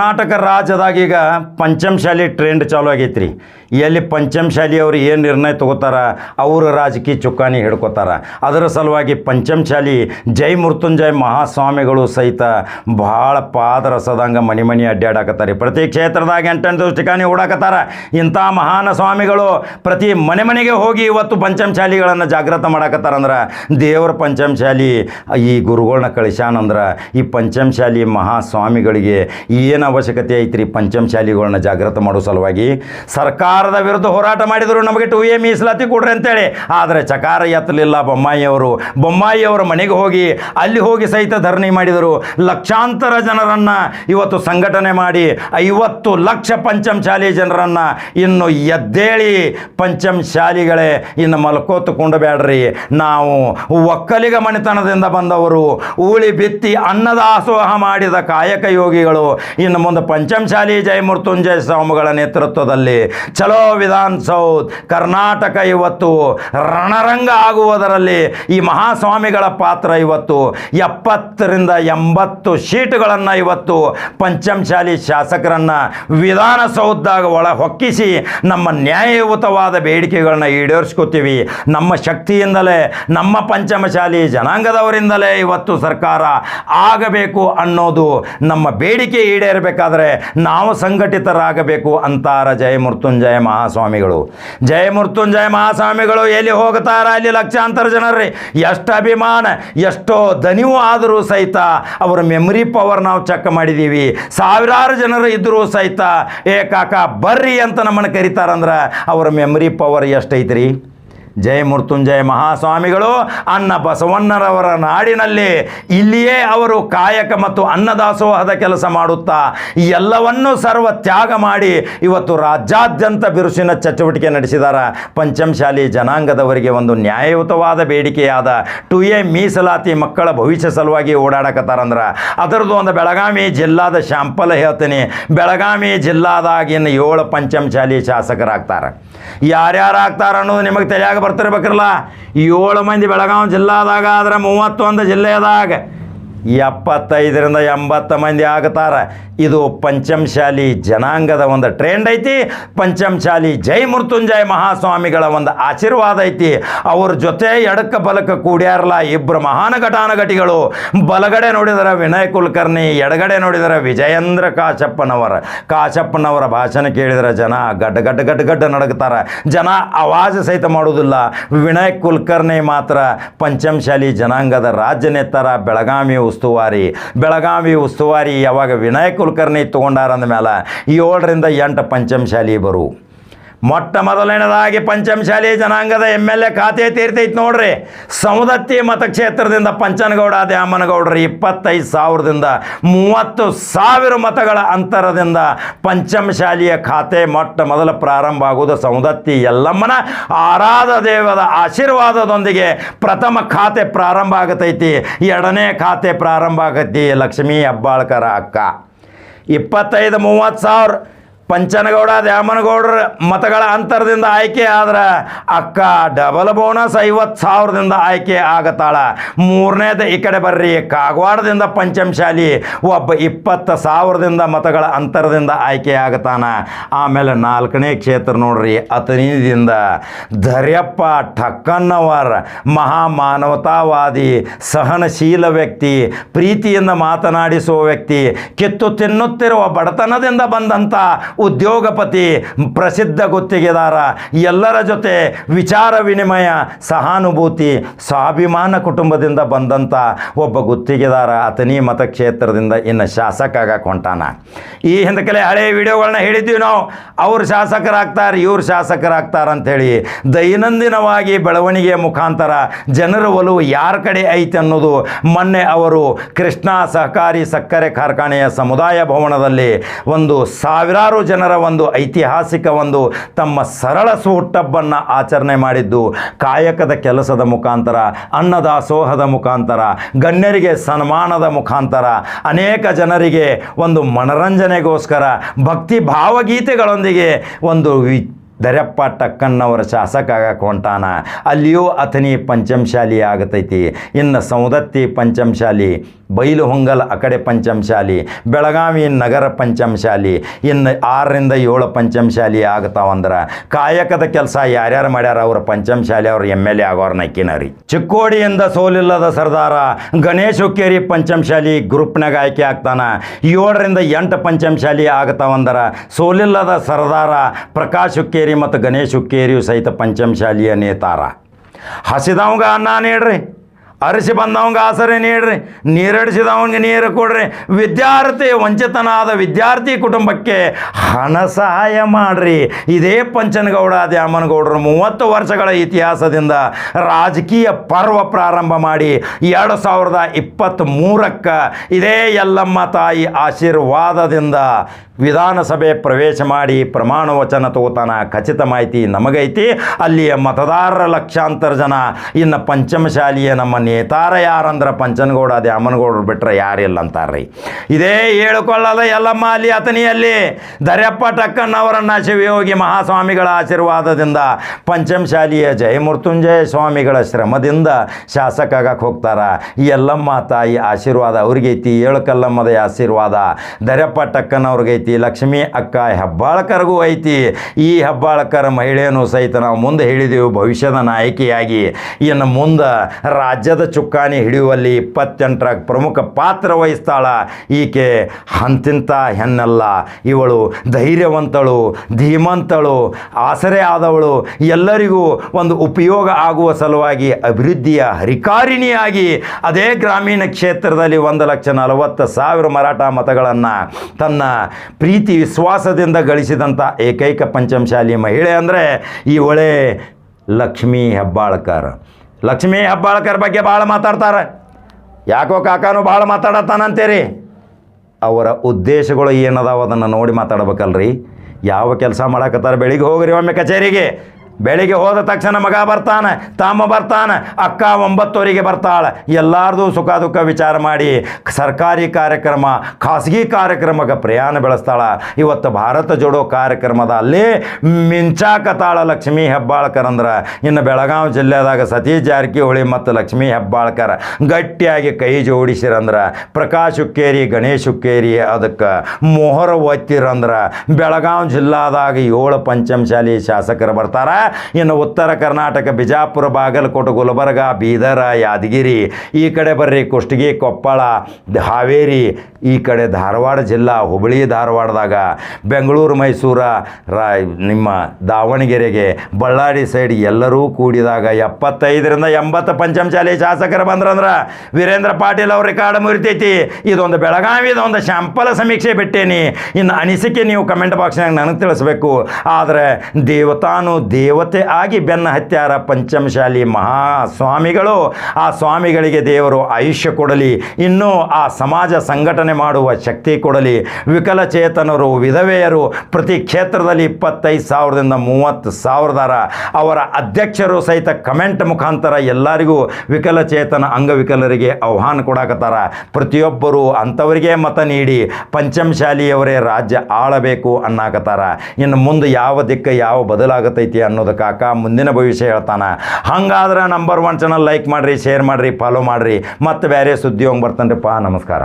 ಕರ್ನಾಟಕ ರಾಜ್ಯದಾಗ ಈಗ ಪಂಚಮಶಾಲಿ ಟ್ರೆಂಡ್ ಚಾಲು ಆಗೈತ್ರಿ. ಎಲ್ಲಿ ಪಂಚಮಶಾಲಿ ಅವರು ಏನು ನಿರ್ಣಯ ತಗೋತಾರ, ಅವರು ರಾಜಕೀಯ ಚುಕ್ಕಾಣಿ ಹಿಡ್ಕೋತಾರ. ಅದರ ಸಲುವಾಗಿ ಪಂಚಮಶಾಲಿ ಜೈ ಮೃತ್ಯುಂಜಯ ಮಹಾಸ್ವಾಮಿಗಳು ಸಹಿತ ಭಾಳ ಪಾದರಸದಂಗ ಮನೆ ಮನೆ ಅಡ್ಡಾಡಕತ್ತಾರೆ ಪ್ರತಿ ಕ್ಷೇತ್ರದಾಗ ಎಂಟೆಂಟು ಠಿಕಾಣಿ ಓಡಾಕತ್ತಾರ. ಇಂಥ ಮಹಾನ ಸ್ವಾಮಿಗಳು ಪ್ರತಿ ಮನೆ ಮನೆಗೆ ಹೋಗಿ ಇವತ್ತು ಪಂಚಮಶಾಲಿಗಳನ್ನು ಜಾಗೃತ ಮಾಡಾಕತ್ತಾರಂದ್ರೆ, ದೇವರ ಪಂಚಮಶಾಲಿ ಈ ಗುರುಗಳನ್ನ ಕಳಿಸ್ಯಾನಂದ್ರೆ, ಈ ಪಂಚಮಶಾಲಿ ಮಹಾಸ್ವಾಮಿಗಳಿಗೆ ಏನು ಅವಶ್ಯಕತೆ ಐತ್ರಿ. ಪಂಚಮಶಾಲಿಗಳನ್ನ ಜಾಗೃತ ಮಾಡೋ ಸಲುವಾಗಿ ಸರ್ಕಾರದ ವಿರುದ್ಧ ಹೋರಾಟ ಮಾಡಿದರು ನಮಗೆ ಟು ಎ ಮೀಸಲಾತಿ ಕೊಡ್ರಿ ಅಂತೇಳಿ. ಆದರೆ ಚಕಾರ ಎತ್ತಲಿಲ್ಲ. ಬೊಮ್ಮಾಯಿಯವರು, ಬೊಮ್ಮಾಯಿಯವರ ಮನೆಗೆ ಹೋಗಿ ಅಲ್ಲಿ ಹೋಗಿ ಸಹಿತ ಧರಣಿ ಮಾಡಿದರು. ಲಕ್ಷಾಂತರ ಜನರನ್ನು ಇವತ್ತು ಸಂಘಟನೆ ಮಾಡಿ ಐವತ್ತು ಲಕ್ಷ ಪಂಚಮಶಾಲಿ ಜನರನ್ನು ಇನ್ನು ಎದ್ದೇಳಿ ಪಂಚಮಶಾಲಿಗಳೇ ಇನ್ನು ಮಲ್ಕೋತುಕೊಂಡು ಬ್ಯಾಡ್ರಿ. ನಾವು ಒಕ್ಕಲಿಗ ಮನೆತನದಿಂದ ಬಂದವರು, ಊಳಿ ಬಿತ್ತಿ ಅನ್ನದಾಸೋಹ ಮಾಡಿದ ಕಾಯಕ ಯೋಗಿಗಳು ಇನ್ನು ಮುಂದೆ ಪಂಚಮಶಾಲಿ ಜಯಮೃತ್ಯುಂಜಯ ಸ್ವಾಮಿಗಳ ನೇತೃತ್ವದಲ್ಲಿ ಚಲೋ ವಿಧಾನಸೌಧ ಕರ್ನಾಟಕ ಇವತ್ತು ರಣರಂಗ ಆಗುವುದರಲ್ಲಿ ಈ ಮಹಾಸ್ವಾಮಿಗಳ ಪಾತ್ರ ಇವತ್ತು ಎಪ್ಪತ್ತರಿಂದ ಎಂಬತ್ತು ಶೀಟ್ಗಳನ್ನು ಇವತ್ತು ಪಂಚಮಶಾಲಿ ಶಾಸಕರನ್ನು ವಿಧಾನಸೌಧದಾಗ ಒಳ ಹೊಕ್ಕಿಸಿ ನಮ್ಮ ನ್ಯಾಯಯುತವಾದ ಬೇಡಿಕೆಗಳನ್ನ ಈಡೇರಿಸ್ಕೋತೀವಿ. ನಮ್ಮ ಶಕ್ತಿಯಿಂದಲೇ, ನಮ್ಮ ಪಂಚಮಶಾಲಿ ಜನಾಂಗದವರಿಂದಲೇ ಇವತ್ತು ಸರ್ಕಾರ ಆಗಬೇಕು ಅನ್ನೋದು ನಮ್ಮ ಬೇಡಿಕೆ ಈಡೇರಬೇಕಾದ್ರೆ ನಾವು ಸಂಘಟಿತರಾಗಬೇಕು ಅಂತಾರ ಜಯ ಮೃತ್ಯುಂಜಯ ಮಹಾಸ್ವಾಮಿಗಳು. ಜಯ ಮೃತ್ಯುಂಜಯ ಮಹಾಸ್ವಾಮಿಗಳು ಎಲ್ಲಿ ಹೋಗ್ತಾರ ಅಲ್ಲಿ ಲಕ್ಷಾಂತರ ಜನರ್ರಿ ಎಷ್ಟು ಅಭಿಮಾನ, ಎಷ್ಟೋ ದನಿವು ಆದರೂ ಸಹಿತ ಅವರ ಮೆಮರಿ ಪವರ್ ನಾವು ಚೆಕ್ ಮಾಡಿದ್ದೀವಿ. ಸಾವಿರಾರು ಜನರು ಇದ್ದರೂ ಸಹಿತ, ಏ ಕಾಕ, ಬರ್ರಿ ಅಂತ ನಮ್ಮನ್ನು ಕರೀತಾರಂದ್ರೆ ಅವರ ಮೆಮರಿ ಪವರ್ ಎಷ್ಟೈತ್ರಿ? ಜಯ ಮೃತ್ಯುಂಜಯ ಮಹಾಸ್ವಾಮಿಗಳು, ಅನ್ನ ಬಸವಣ್ಣರವರ ನಾಡಿನಲ್ಲಿ ಇಲ್ಲಿಯೇ ಅವರು ಕಾಯಕ ಮತ್ತು ಅನ್ನದಾಸೋಹದ ಕೆಲಸ ಮಾಡುತ್ತಾ ಎಲ್ಲವನ್ನೂ ಸರ್ವ ತ್ಯಾಗ ಮಾಡಿ ಇವತ್ತು ರಾಜ್ಯಾದ್ಯಂತ ಬಿರುಸಿನ ಚಟುವಟಿಕೆ ನಡೆಸಿದಾರ. ಪಂಚಮಶಾಲಿ ಜನಾಂಗದವರಿಗೆ ಒಂದು ನ್ಯಾಯಯುತವಾದ ಬೇಡಿಕೆಯಾದ ಟು ಎ ಮೀಸಲಾತಿ ಮಕ್ಕಳ ಭವಿಷ್ಯ ಸಲುವಾಗಿ ಓಡಾಡಕತ್ತಾರಂದ್ರೆ ಅದರದ್ದು ಒಂದು ಬೆಳಗಾವಿ ಜಿಲ್ಲಾದ ಶಾಂಪಲ್ ಹೇಳ್ತೀನಿ. ಬೆಳಗಾವಿ ಜಿಲ್ಲಾದಾಗಿನ ಏಳು ಪಂಚಮಶಾಲಿ ಶಾಸಕರಾಗ್ತಾರೆ. ಯಾರ್ಯಾರು ಆಗ್ತಾರ ಅನ್ನೋದು ನಿಮಗೆ ತಲೆಯಾಗ ಬರ್ತಿರ್ಬೇಕ್ರಲ್ಲ? ಏಳು ಮಂದಿ ಬೆಳಗಾವಿ ಜಿಲ್ಲಾದಾಗ ಆದ್ರೆ ಮೂವತ್ತೊಂದು ಜಿಲ್ಲೆಯದಾಗ. ಎಪ್ಪತ್ತೈದರಿಂದ ಎಂಬತ್ತು ಮಂದಿ ಆಗ್ತಾರೆ. ಇದು ಪಂಚಮಶಾಲಿ ಜನಾಂಗದ ಒಂದು ಟ್ರೆಂಡ್ ಐತಿ. ಪಂಚಮಶಾಲಿ ಜೈ ಮೃತ್ಯುಂಜಯ ಮಹಾಸ್ವಾಮಿಗಳ ಒಂದು ಆಶೀರ್ವಾದ ಐತಿ. ಅವ್ರ ಜೊತೆ ಎಡಕ್ಕ ಬಲಕ ಕೂಡ್ಯಾರಲ್ಲ ಇಬ್ಬರು ಮಹಾನ ಘಟಾನುಘಟಿಗಳು. ಬಲಗಡೆ ನೋಡಿದರೆ ವಿನಯ್ ಕುಲಕರ್ಣಿ, ಎಡಗಡೆ ನೋಡಿದರೆ ವಿಜಯೇಂದ್ರ ಕಾಶಪ್ಪನವರ. ಕಾಶಪ್ಪನವರ ಭಾಷಣ ಕೇಳಿದರೆ ಜನ ಗಡ್ಡ ಗಡ್ಡ ಗಡ್ಡ ಗಡ್ಡ ನಡಗ್ತಾರೆ. ಜನ ಆವಾಜ ಸಹಿತ ಮಾಡೋದಿಲ್ಲ ವಿನಯ್ ಕುಲಕರ್ಣಿ ಮಾತ್ರ ಪಂಚಮಶಾಲಿ ಜನಾಂಗದ ರಾಜ್ಯ ನೇತಾರ ಬೆಳಗಾವಿ ಉಸ್ತುವಾರಿ ಬೆಳಗಾವಿ ಉಸ್ತುವಾರಿ ಯಾವಾಗ ವಿನಯ್ ಕುಲಕರ್ಣಿ ತಗೊಂಡಾರ ಅಂದಮೇಲೆ ಏಳರಿಂದ ಎಂಟು ಪಂಚಮಶಾಲಿ ಬರು. ಮೊಟ್ಟ ಮೊದಲನೇದಾಗಿ ಪಂಚಮಶಾಲಿ ಜನಾಂಗದ ಎಂ ಎಲ್ ಎ ಖಾತೆ ತೀರ್ತೈತೆ ನೋಡ್ರಿ. ಸೌದತ್ತಿ ಮತಕ್ಷೇತ್ರದಿಂದ ಪಂಚನಗೌಡ, ದ್ಯಾಮನಗೌಡರು ಇಪ್ಪತ್ತೈದು ಸಾವಿರದಿಂದ ಮೂವತ್ತು ಸಾವಿರ ಮತಗಳ ಅಂತರದಿಂದ ಪಂಚಮಶಾಲಿಯ ಖಾತೆ ಮೊಟ್ಟ ಮೊದಲ ಪ್ರಾರಂಭ ಆಗುವುದು ಸೌದತ್ತಿ ಯಲ್ಲಮ್ಮನ ಆರಾಧ ದೇವದ ಆಶೀರ್ವಾದದೊಂದಿಗೆ ಪ್ರಥಮ ಖಾತೆ ಪ್ರಾರಂಭ ಆಗತೈತಿ. ಎರಡನೇ ಖಾತೆ ಪ್ರಾರಂಭ ಆಗೈತಿ ಲಕ್ಷ್ಮೀ ಹೆಬ್ಬಾಳ್ಕರ ಅಕ್ಕ. ಇಪ್ಪತ್ತೈದು, ಮೂವತ್ತು ಸಾವಿರ. ಪಂಚನಗೌಡ, ದ್ಯಾಮನಗೌಡರ ಮತಗಳ ಅಂತರದಿಂದ ಆಯ್ಕೆ ಆದ್ರೆ ಅಕ್ಕ ಡಬಲ್ ಬೋನಸ್ ಐವತ್ತು ಸಾವಿರದಿಂದ ಆಯ್ಕೆ ಆಗತ್ತಾಳ ಮೂರನೇದು ಈ ಕಡೆ ಬರ್ರಿ, ಕಾಗವಾಡದಿಂದ ಪಂಚಮಶಾಲಿ ಒಬ್ಬ ಇಪ್ಪತ್ತು ಸಾವಿರದಿಂದ ಮತಗಳ ಅಂತರದಿಂದ ಆಯ್ಕೆ ಆಗತಾನ. ಆಮೇಲೆ ನಾಲ್ಕನೇ ಕ್ಷೇತ್ರ ನೋಡ್ರಿ ಅತನಿದಿಂದ ಧರ್ಯಪ್ಪ ಠಕ್ಕನ್ನವರ್ ಮಹಾ ಮಾನವತಾವಾದಿ ಸಹನಶೀಲ ವ್ಯಕ್ತಿ, ಪ್ರೀತಿಯಿಂದ ಮಾತನಾಡಿಸುವ ವ್ಯಕ್ತಿ, ಕಿತ್ತು ತಿನ್ನುತ್ತಿರುವ ಬಡತನದಿಂದ ಬಂದಂಥ ಉದ್ಯೋಗಪತಿ, ಪ್ರಸಿದ್ಧ ಗುತ್ತಿಗೆದಾರ, ಎಲ್ಲರ ಜೊತೆ ವಿಚಾರ ವಿನಿಮಯ, ಸಹಾನುಭೂತಿ, ಸ್ವಾಭಿಮಾನ ಕುಟುಂಬದಿಂದ ಬಂದಂಥ ಒಬ್ಬ ಗುತ್ತಿಗೆದಾರ ಅತನಿ ಮತಕ್ಷೇತ್ರದಿಂದ ಇನ್ನು ಶಾಸಕ ಆಗಕ್ಕೆ ಈ ಹಿಂದಕಲೆ ಹಳೆ ವಿಡಿಯೋಗಳನ್ನ ಹೇಳಿದ್ದೀವಿ ನಾವು. ಅವ್ರು ಶಾಸಕರಾಗ್ತಾರೆ, ಇವ್ರು ಶಾಸಕರಾಗ್ತಾರೆ ಅಂಥೇಳಿ ದೈನಂದಿನವಾಗಿ ಬೆಳವಣಿಗೆಯ ಮುಖಾಂತರ ಜನರ ಒಲವು ಯಾರ ಕಡೆ ಐತೆ ಅನ್ನೋದು ಮೊನ್ನೆ ಅವರು ಕೃಷ್ಣ ಸಹಕಾರಿ ಸಕ್ಕರೆ ಕಾರ್ಖಾನೆಯ ಸಮುದಾಯ ಭವನದಲ್ಲಿ ಒಂದು ಸಾವಿರಾರು ಜನರ ಒಂದು ಐತಿಹಾಸಿಕ ಒಂದು ತಮ್ಮ ಸರಳ ಹುಟ್ಟಬ್ಬನ್ನು ಆಚರಣೆ ಮಾಡಿದ್ದು ಕಾಯಕದ ಕೆಲಸದ ಮುಖಾಂತರ ಅನ್ನದಾಸೋಹದ ಮುಖಾಂತರ, ಗಣ್ಯರಿಗೆ ಸನ್ಮಾನದ ಮುಖಾಂತರ, ಅನೇಕ ಜನರಿಗೆ ಒಂದು ಮನರಂಜನೆಗೋಸ್ಕರ ಭಕ್ತಿ ಭಾವಗೀತೆಗಳೊಂದಿಗೆ ಒಂದು ವಿ ದರ್ಯಪ್ಪ ಟಕ್ಕನ್ನವರ ಶಾಸಕ ಹೊಂಟಾನ ಅಲ್ಲಿಯೂ ಅಥನಿ ಪಂಚಮಶಾಲಿ ಆಗತೈತಿ ಇನ್ನು ಸೌದತ್ತಿ ಪಂಚಮಶಾಲಿ ಬೈಲು ಹೊಂಗಲ್ ಅಕಡೆ ಕಡೆ ಪಂಚಮಶಾಲಿ, ಬೆಳಗಾವಿ ನಗರ ಪಂಚಮಶಾಲಿ, ಇನ್ನು ಆರರಿಂದ ಏಳು ಪಂಚಮಶಾಲಿ ಆಗ್ತಾವಂದ್ರೆ ಕಾಯಕದ ಕೆಲಸ ಯಾರ್ಯಾರು ಮಾಡ್ಯಾರ ಅವ್ರ ಪಂಚಮಶಾಲಿ ಅವ್ರ ಎಂ ಎಲ್ ಎ ಆಗೋರ್ ನಕ್ಕಿನರಿ ಚಿಕ್ಕೋಡಿಯಿಂದ ಸೋಲಿಲ್ಲದ ಸರ್ದಾರ ಗಣೇಶ್ ಹುಕ್ಕೇರಿ ಪಂಚಮಶಾಲಿ ಗ್ರೂಪ್ನಾಗ ಆಯ್ಕೆ ಆಗ್ತಾನ. ಏಳರಿಂದ ಎಂಟು ಪಂಚಮಶಾಲಿ ಆಗ್ತಾವಂದ್ರೆ ಸೋಲಿಲ್ಲದ ಸರ್ದಾರ ಪ್ರಕಾಶ್ ಹುಕ್ಕೇರಿ ಮತ್ತು ಗಣೇಶ್ ಹುಕ್ಕೇರಿಯು ಸಹಿತ ಪಂಚಮಶಾಲಿಯ ನೇತಾರ ಹಸಿದವಂಗ ಅನ್ನ ನೀಡ್ರಿ. ಅರಿಸಿ ಬಂದವಂಗೆ ಆಸರೆ ನೀಡ್ರಿ, ನೀರಡಿಸಿದವಂಗೆ ನೀರು ಕೊಡ್ರಿ. ವಿದ್ಯಾರ್ಥಿ, ವಂಚಿತನಾದ ವಿದ್ಯಾರ್ಥಿ ಕುಟುಂಬಕ್ಕೆ ಹಣ ಸಹಾಯ ಮಾಡ್ರಿ. ಇದೇ ಪಂಚನಗೌಡ ದ್ಯಾಮನಗೌಡರು ಮೂವತ್ತು ವರ್ಷಗಳ ಇತಿಹಾಸದಿಂದ ರಾಜಕೀಯ ಪರ್ವ ಪ್ರಾರಂಭ ಮಾಡಿ ಎರಡು ಸಾವಿರದ ಇಪ್ಪತ್ತ್ಮೂರಕ್ಕೆ ಇದೇ ಯಲ್ಲಮ್ಮ ತಾಯಿ ಆಶೀರ್ವಾದದಿಂದ ವಿಧಾನಸಭೆ ಪ್ರವೇಶ ಮಾಡಿ ಪ್ರಮಾಣ ವಚನ ತಗೋತಾನ. ಖಚಿತ ಮಾಹಿತಿ ನಮಗೈತಿ. ಅಲ್ಲಿಯ ಮತದಾರರ ಲಕ್ಷಾಂತರ ಜನ ಇನ್ನು ಪಂಚಮಶಾಲಿಯ ನಮ್ಮ ನೇತಾರ ಯಾರಂದ್ರೆ ಪಂಚನಗೌಡ ದ್ಯಾಮನಗೌಡರು ಬಿಟ್ರೆ ಯಾರಿಲ್ಲ ಅಂತಾರ್ರಿ. ಇದೇ ಹೇಳಿಕೊಳ್ಳದ ಎಲ್ಲಮ್ಮ ಅಲ್ಲಿ ಅತನಿಯಲ್ಲಿ ದರ್ಯಪ್ಪ ಟಕ್ಕಣ್ಣವರನ್ನ ಶಿವಯೋಗಿ ಮಹಾಸ್ವಾಮಿಗಳ ಆಶೀರ್ವಾದದಿಂದ ಪಂಚಮಶಾಲಿಯ ಜಯಮೃತ್ಯುಂಜಯ ಸ್ವಾಮಿಗಳ ಶ್ರಮದಿಂದ ಶಾಸಕ ಆಗಕ್ಕೆ ಹೋಗ್ತಾರ. ಈ ಎಲ್ಲಮ್ಮ ತಾಯಿ ಆಶೀರ್ವಾದ ಅವ್ರಿಗೈತಿ, ಏಳುಕಲ್ಲಮ್ಮದ ಆಶೀರ್ವಾದ ದರ್ಯಪ್ಪ ಟಕ್ಕನವ್ರಿಗೈತಿ ಲಕ್ಷ್ಮೀ ಅಕ್ಕ ಹೆಬ್ಬಾಳ್ಕರ್ಗೂ ಐತಿ. ಈ ಹೆಬ್ಬಾಳ್ಕರ್ ಮಹಿಳೆಯನ್ನು ಸಹಿತ ನಾವು ಮುಂದೆ ಹೇಳಿದೆವು, ಭವಿಷ್ಯದ ನಾಯಕಿಯಾಗಿ. ಇನ್ನು ಮುಂದೆ ರಾಜ್ಯದ ಚುಕ್ಕಾಣಿ ಹಿಡಿಯುವಲ್ಲಿ ಇಪ್ಪತ್ತೆಂಟರ ಪ್ರಮುಖ ಪಾತ್ರ ವಹಿಸ್ತಾಳ. ಈಕೆ ಅಂತಿಂತ ಹೆಣ್ಣಲ್ಲ. ಇವಳು ಧೈರ್ಯವಂತಳು, ಧೀಮಂತಳು, ಆಸರೆ ಆದವಳು. ಎಲ್ಲರಿಗೂ ಒಂದು ಉಪಯೋಗ ಆಗುವ ಸಲುವಾಗಿ ಅಭಿವೃದ್ಧಿಯ ಹರಿಕಾರಿಣಿಯಾಗಿ ಅದೇ ಗ್ರಾಮೀಣ ಕ್ಷೇತ್ರದಲ್ಲಿ ಒಂದು ಲಕ್ಷ ನಲವತ್ತು ಸಾವಿರ ಮರಾಠ ಮತಗಳನ್ನು ತನ್ನ ಪ್ರೀತಿ ವಿಶ್ವಾಸದಿಂದ ಗಳಿಸಿದಂಥ ಏಕೈಕ ಪಂಚಮಶಾಲಿ ಮಹಿಳೆ ಅಂದರೆ ಇವಳೇ ಲಕ್ಷ್ಮೀ ಹೆಬ್ಬಾಳ್ಕರ್. ಲಕ್ಷ್ಮೀ ಹೆಬ್ಬಾಳ್ಕರ್ ಬಗ್ಗೆ ಭಾಳ ಮಾತಾಡ್ತಾರೆ. ಯಾಕೋ ಕಾಕಾನು ಭಾಳ ಮಾತಾಡತ್ತಾನಂತೀರಿ. ಅವರ ಉದ್ದೇಶಗಳು ಏನದಾವ ಅದನ್ನು ನೋಡಿ ಮಾತಾಡ್ಬೇಕಲ್ರಿ. ಯಾವ ಕೆಲಸ ಮಾಡಕತ್ತಾರ ಬೆಳಿಗ್ಗೆ ಹೋಗ್ರಿ ಒಮ್ಮೆ ಕಚೇರಿಗೆ. ಬೆಳಿಗ್ಗೆ ಹೋದ ತಕ್ಷಣ ಮಗ ಬರ್ತಾನೆ, ತಮ್ಮ ಬರ್ತಾನೆ, ಅಕ್ಕ ಒಂಬತ್ತುವರೆಗೆ ಬರ್ತಾಳೆ. ಎಲ್ಲಾರ್ದು ಸುಖ ದುಃಖ ವಿಚಾರ ಮಾಡಿ ಸರ್ಕಾರಿ ಕಾರ್ಯಕ್ರಮ, ಖಾಸಗಿ ಕಾರ್ಯಕ್ರಮಕ್ಕೆ ಪ್ರಯಾಣ ಬೆಳೆಸ್ತಾಳೆ. ಇವತ್ತು ಭಾರತ ಜೋಡೋ ಕಾರ್ಯಕ್ರಮದ ಅಲ್ಲಿ ಮಿಂಚಾಕತಾಳ ಲಕ್ಷ್ಮೀ ಹೆಬ್ಬಾಳ್ಕರ್ ಅಂದ್ರೆ. ಇನ್ನು ಬೆಳಗಾವಿ ಜಿಲ್ಲೆದಾಗ ಸತೀಶ್ ಜಾರಕಿಹೊಳಿ ಮತ್ತು ಲಕ್ಷ್ಮೀ ಹೆಬ್ಬಾಳ್ಕರ್ ಗಟ್ಟಿಯಾಗಿ ಕೈ ಜೋಡಿಸಿರಂದ್ರೆ ಪ್ರಕಾಶ್ ಹುಕ್ಕೇರಿ, ಗಣೇಶ್ ಹುಕ್ಕೇರಿ ಅದಕ್ಕೆ ಮೊಹರ ಒತ್ತಿರಂದ್ರೆ ಬೆಳಗಾವಿ ಜಿಲ್ಲಾದಾಗ ಏಳು ಪಂಚಮಶಾಲಿ ಶಾಸಕರು ಬರ್ತಾರೆ. ಇನ್ನು ಉತ್ತರ ಕರ್ನಾಟಕ, ಬಿಜಾಪುರ, ಬಾಗಲಕೋಟೆ, ಗುಲ್ಬರ್ಗ, ಬೀದರ, ಯಾದಗಿರಿ, ಈ ಕಡೆ ಬರ್ರಿ ಕುಷ್ಟಗಿ, ಕೊಪ್ಪಳ ಹಾವೇರಿ, ಈ ಕಡೆ ಧಾರವಾಡ ಜಿಲ್ಲಾ, ಹುಬ್ಬಳ್ಳಿ, ಧಾರವಾಡದಾಗ, ಬೆಂಗಳೂರು, ಮೈಸೂರ, ರಾ, ನಿಮ್ಮ ದಾವಣಗೆರೆಗೆ, ಬಳ್ಳಾರಿ ಸೈಡ್ ಎಲ್ಲರೂ ಕೂಡಿದಾಗ ಎಪ್ಪತ್ತೈದರಿಂದ ಎಂಬತ್ತು ಪಂಚಮಶಾಲಿ ಶಾಸಕರು ಬಂದ್ರಂದ್ರೆ ವೀರೇಂದ್ರ ಪಾಟೀಲ್ ಅವ್ರ ರೆಕಾರ್ಡ್ ಮುರಿತೈತಿ. ಇದೊಂದು ಬೆಳಗಾವಿದೊಂದು ಶಾಂಪಲ ಸಮೀಕ್ಷೆ ಬಿಟ್ಟೇನಿ. ಇನ್ನು ಅನಿಸಿಕೆ ನೀವು ಕಮೆಂಟ್ ಬಾಕ್ಸ್ನಾಗ ನನಗೆ ತಿಳಿಸ್ಬೇಕು. ಆದರೆ ದೇವತಾನು ದೇವತೆ ಆಗಿ ಬೆನ್ನ ಹತ್ಯಾರ ಪಂಚಮಶಾಲಿ ಮಹಾಸ್ವಾಮಿಗಳು. ಆ ಸ್ವಾಮಿಗಳಿಗೆ ದೇವರು ಆಯುಷ್ಯ ಕೊಡಲಿ. ಇನ್ನೂ ಆ ಸಮಾಜ ಸಂಘಟನೆ ಮಾಡುವ ಶಕ್ತಿ ಕೊಡಲಿ. ವಿಕಲಚೇತನರು, ವಿಧವೆಯರು ಪ್ರತಿ ಕ್ಷೇತ್ರದಲ್ಲಿ ಇಪ್ಪತ್ತೈದು ಸಾವಿರದಿಂದ ಮೂವತ್ತು ಸಾವಿರದಾರ ಅವರ ಅಧ್ಯಕ್ಷರು ಸಹಿತ ಕಮೆಂಟ್ ಮುಖಾಂತರ ಎಲ್ಲರಿಗೂ ವಿಕಲಚೇತನ ಅಂಗವಿಕಲರಿಗೆ ಆಹ್ವಾನ ಕೊಡಾಕತ್ತಾರ. ಪ್ರತಿಯೊಬ್ಬರು ಅಂಥವರಿಗೆ ಮತ ನೀಡಿ ಪಂಚಮಶಾಲಿಯವರೇ ರಾಜ್ಯ ಆಳಬೇಕು ಅನ್ನಾಕತ್ತಾರ. ಇನ್ನು ಮುಂದೆ ಯಾವ ದಿಕ್ಕ ಯಾವ ಬದಲಾಗತೈತಿ ಅನ್ನೋದು ಕಾಕ, ಮುಂದಿನ ಭವಿಷ್ಯ ಹೇಳ್ತಾನೆ. ಹಂಗಾದ್ರೆ ನಂಬರ್ ಒನ್ ಚಾನಲ್ ಲೈಕ್ ಮಾಡಿರಿ ಶೇರ್ ಮಾಡಿರಿ ಫಾಲೋ ಮಾಡಿರಿ. ಮತ್ತು ಬೇರೆ ಸುದ್ದಿ ಹೋಗಿ ಬರ್ತಾನ್ರಿಪ್ಪ. ನಮಸ್ಕಾರ.